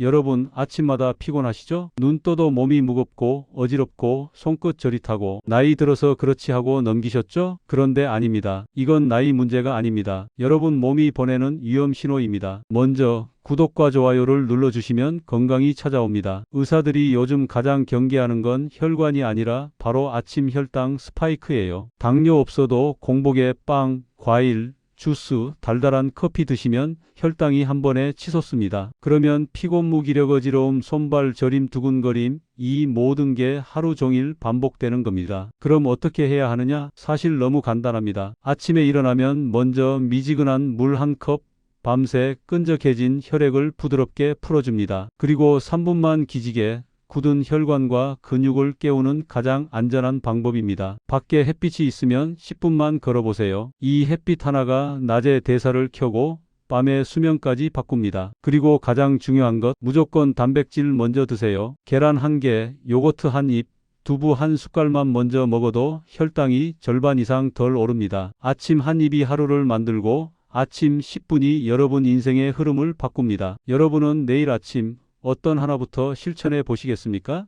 여러분 아침마다 피곤하시죠? 눈 떠도 몸이 무겁고 어지럽고 손끝 저릿하고 나이 들어서 그렇지 하고 넘기셨죠? 그런데 아닙니다. 이건 나이 문제가 아닙니다. 여러분 몸이 보내는 위험 신호입니다. 먼저 구독과 좋아요를 눌러주시면 건강이 찾아옵니다. 의사들이 요즘 가장 경계하는 건 혈관이 아니라 바로 아침 혈당 스파이크예요. 당뇨 없어도 공복에 빵, 과일, 주스, 달달한 커피 드시면 혈당이 한 번에 치솟습니다. 그러면 피곤 무기력 어지러움, 손발 저림 두근거림, 이 모든 게 하루 종일 반복되는 겁니다. 그럼 어떻게 해야 하느냐? 사실 너무 간단합니다. 아침에 일어나면 먼저 미지근한 물 한 컵, 밤새 끈적해진 혈액을 부드럽게 풀어줍니다. 그리고 3분만 기지개, 굳은 혈관과 근육을 깨우는 가장 안전한 방법입니다. 밖에 햇빛이 있으면 10분만 걸어보세요. 이 햇빛 하나가 낮에 대사를 켜고 밤에 수면까지 바꿉니다. 그리고 가장 중요한 것, 무조건 단백질 먼저 드세요. 계란 한 개, 요거트 한 입, 두부 한 숟갈만 먼저 먹어도 혈당이 절반 이상 덜 오릅니다. 아침 한 입이 하루를 만들고 아침 10분이 여러분 인생의 흐름을 바꿉니다. 여러분은 내일 아침 어떤 하나부터 실천해 보시겠습니까?